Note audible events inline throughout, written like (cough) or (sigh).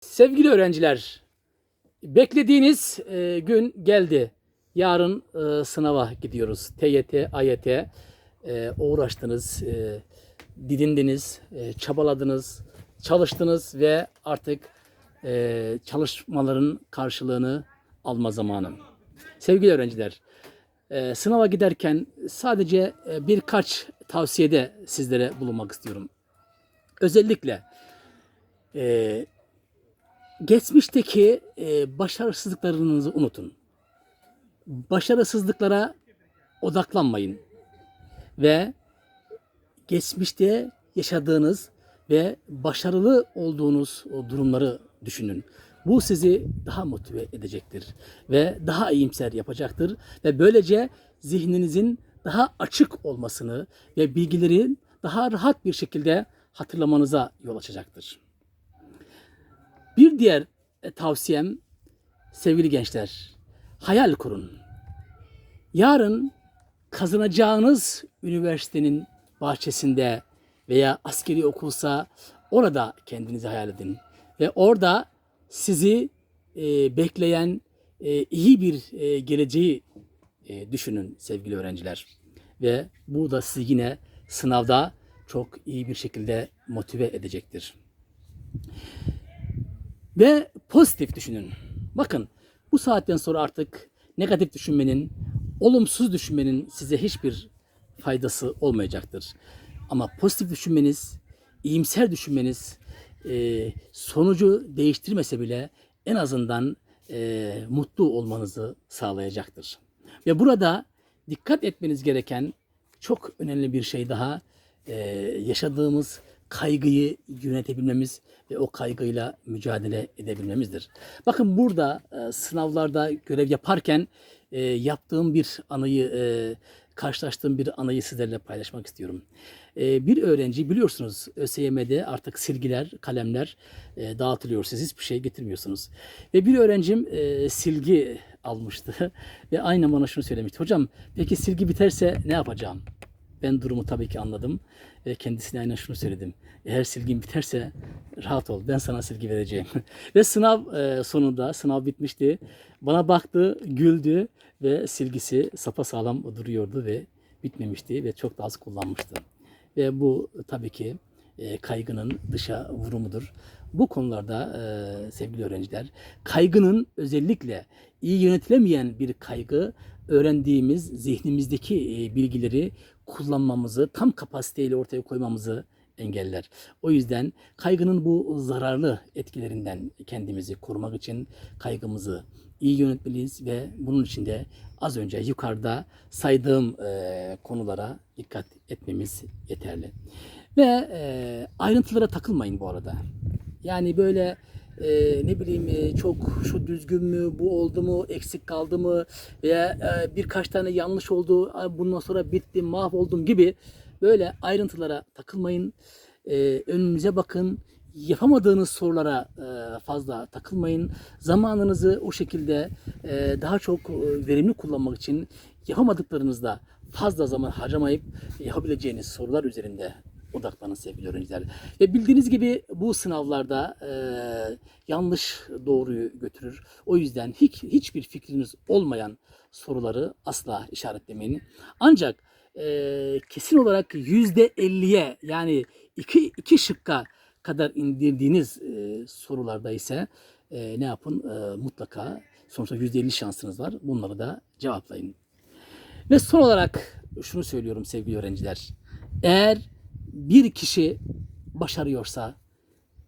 Sevgili öğrenciler, beklediğiniz e, gün geldi. Yarın e, sınava gidiyoruz. TYT, AYT e, uğraştınız, e, didindiniz, e, çabaladınız, çalıştınız ve artık e, çalışmaların karşılığını alma zamanı. Sevgili öğrenciler, e, sınava giderken sadece e, birkaç tavsiyede sizlere bulunmak istiyorum. Özellikle e, geçmişteki e, başarısızlıklarınızı unutun. Başarısızlıklara odaklanmayın ve geçmişte yaşadığınız ve başarılı olduğunuz o durumları düşünün. Bu sizi daha motive edecektir ve daha iyimser yapacaktır ve böylece zihninizin daha açık olmasını ve bilgilerin daha rahat bir şekilde hatırlamanıza yol açacaktır. Bir diğer e, tavsiyem sevgili gençler, hayal kurun. Yarın kazanacağınız üniversitenin bahçesinde veya askeri okulsa orada kendinizi hayal edin. Ve orada sizi e, bekleyen e, iyi bir e, geleceği e, düşünün sevgili öğrenciler. Ve bu da sizi yine sınavda çok iyi bir şekilde motive edecektir. Ve pozitif düşünün. Bakın bu saatten sonra artık negatif düşünmenin, olumsuz düşünmenin size hiçbir faydası olmayacaktır. Ama pozitif düşünmeniz, iyimser düşünmeniz e, sonucu değiştirmese bile en azından e, mutlu olmanızı sağlayacaktır. Ve burada dikkat etmeniz gereken çok önemli bir şey daha e, yaşadığımız kaygıyı yönetebilmemiz ve o kaygıyla mücadele edebilmemizdir. Bakın burada e, sınavlarda görev yaparken e, yaptığım bir anıyı, e, karşılaştığım bir anıyı sizlerle paylaşmak istiyorum. E, bir öğrenci biliyorsunuz ÖSYM'de artık silgiler, kalemler e, dağıtılıyor. Siz hiçbir şey getirmiyorsunuz. Ve bir öğrencim e, silgi almıştı (laughs) ve aynı bana şunu söylemişti. Hocam peki silgi biterse ne yapacağım? Ben durumu tabii ki anladım ve kendisine aynen şunu söyledim. Eğer silgin biterse rahat ol ben sana silgi vereceğim. (laughs) ve sınav e, sonunda sınav bitmişti. Bana baktı, güldü ve silgisi sapasağlam duruyordu ve bitmemişti ve çok da az kullanmıştı. Ve bu tabii ki e, kaygının dışa vurumudur. Bu konularda e, sevgili öğrenciler, kaygının özellikle iyi yönetilemeyen bir kaygı öğrendiğimiz zihnimizdeki e, bilgileri kullanmamızı, tam kapasiteyle ortaya koymamızı engeller. O yüzden kaygının bu zararlı etkilerinden kendimizi korumak için kaygımızı iyi yönetmeliyiz ve bunun için de az önce yukarıda saydığım e, konulara dikkat etmemiz yeterli. Ve e, ayrıntılara takılmayın bu arada. Yani böyle e, ne bileyim e, çok şu düzgün mü, bu oldu mu, eksik kaldı mı veya e, birkaç tane yanlış oldu, "Ay, bundan sonra bittim, mahvoldum gibi böyle ayrıntılara takılmayın. E, önünüze bakın. Yapamadığınız sorulara e, fazla takılmayın. Zamanınızı o şekilde e, daha çok e, verimli kullanmak için yapamadıklarınızda fazla zaman harcamayıp yapabileceğiniz sorular üzerinde odaklanın sevgili öğrenciler. Ve bildiğiniz gibi bu sınavlarda e, yanlış doğruyu götürür. O yüzden hiç hiçbir fikriniz olmayan soruları asla işaretlemeyin. Ancak e, kesin olarak yüzde elliye yani iki, iki şıkka kadar indirdiğiniz e, sorularda ise e, ne yapın? E, mutlaka sonuçta yüzde elli şansınız var. Bunları da cevaplayın. Ve son olarak şunu söylüyorum sevgili öğrenciler. Eğer bir kişi başarıyorsa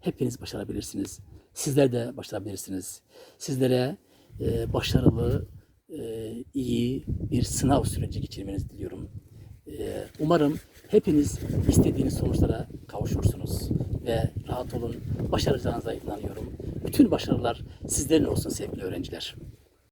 hepiniz başarabilirsiniz. Sizler de başarabilirsiniz. Sizlere e, başarılı, e, iyi bir sınav süreci geçirmenizi diliyorum. E, umarım hepiniz istediğiniz sonuçlara kavuşursunuz ve rahat olun. Başaracağınıza inanıyorum. Bütün başarılar sizlerin olsun sevgili öğrenciler.